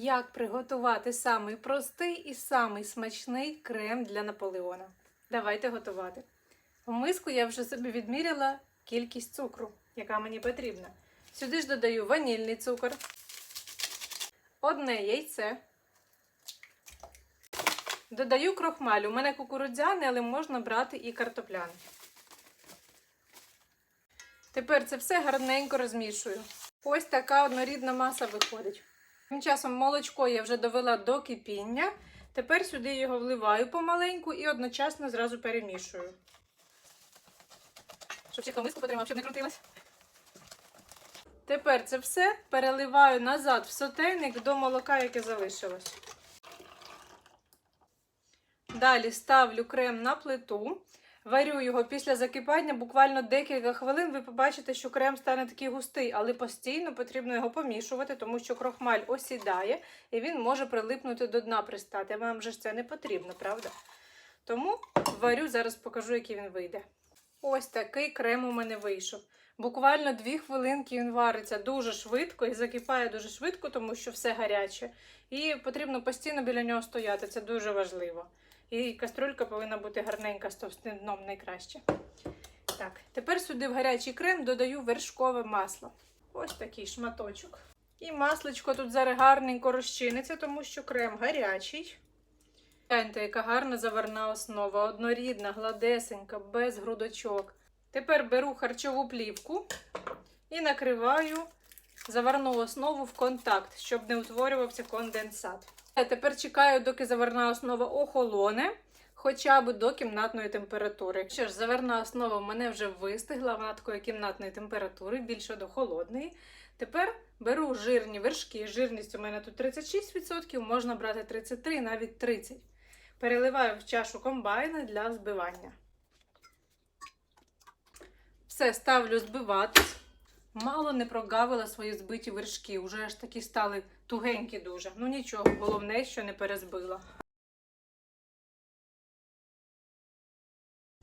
Як приготувати самий простий і самий смачний крем для Наполеона? Давайте готувати. У миску я вже собі відміряла кількість цукру, яка мені потрібна. Сюди ж додаю ванільний цукор, одне яйце. Додаю крохмаль. У мене кукурудзяний, але можна брати і картопляний. Тепер це все гарненько розмішую. Ось така однорідна маса виходить. Тим часом молочко я вже довела до кипіння. Тепер сюди його вливаю помаленьку і одночасно зразу перемішую. Щоб ще миску потримав, щоб не крутилась. Тепер це все переливаю назад в сотейник до молока, яке залишилось. Далі ставлю крем на плиту. Варю його після закипання буквально декілька хвилин. Ви побачите, що крем стане такий густий, але постійно потрібно його помішувати, тому що крохмаль осідає і він може прилипнути до дна пристати. Вам же ж це не потрібно, правда? Тому варю, зараз покажу, який він вийде. Ось такий крем у мене вийшов. Буквально дві хвилинки він вариться дуже швидко і закипає дуже швидко, тому що все гаряче. І потрібно постійно біля нього стояти. Це дуже важливо. І каструлька повинна бути гарненька з товстим дном найкраще. Так, тепер сюди в гарячий крем додаю вершкове масло. Ось такий шматочок. І масличко тут зараз гарненько розчиниться, тому що крем гарячий. Гляньте, яка гарна заварна основа, однорідна, гладесенька, без грудочок. Тепер беру харчову плівку і накриваю заварну основу в контакт, щоб не утворювався конденсат. А тепер чекаю, доки заварна основа охолоне, хоча б до кімнатної температури. Що ж, заварна основа в мене вже вистигла, вона такої кімнатної температури, більше до холодної. Тепер беру жирні вершки. Жирність у мене тут 36%, можна брати 33, навіть 30. Переливаю в чашу комбайна для збивання. Все, ставлю збиватись. Мало не прогавила свої збиті вершки, уже аж такі стали тугенькі дуже. Ну нічого, головне, що не перезбила.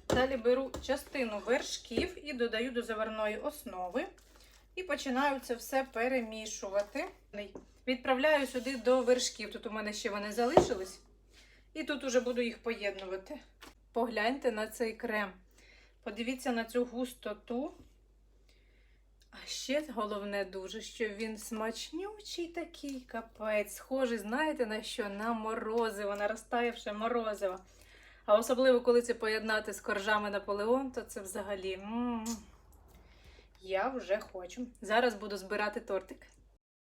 Далі беру частину вершків і додаю до заварної основи. І починаю це все перемішувати. Відправляю сюди до вершків. Тут у мене ще вони залишились. І тут уже буду їх поєднувати. Погляньте на цей крем. Подивіться на цю густоту. А ще головне дуже, що він смачнючий такий капець. Схожий, знаєте на що? На морозиво, на розтаявше морозиво. А особливо, коли це поєднати з коржами Наполеон, то це взагалі. м Я вже хочу. Зараз буду збирати тортик.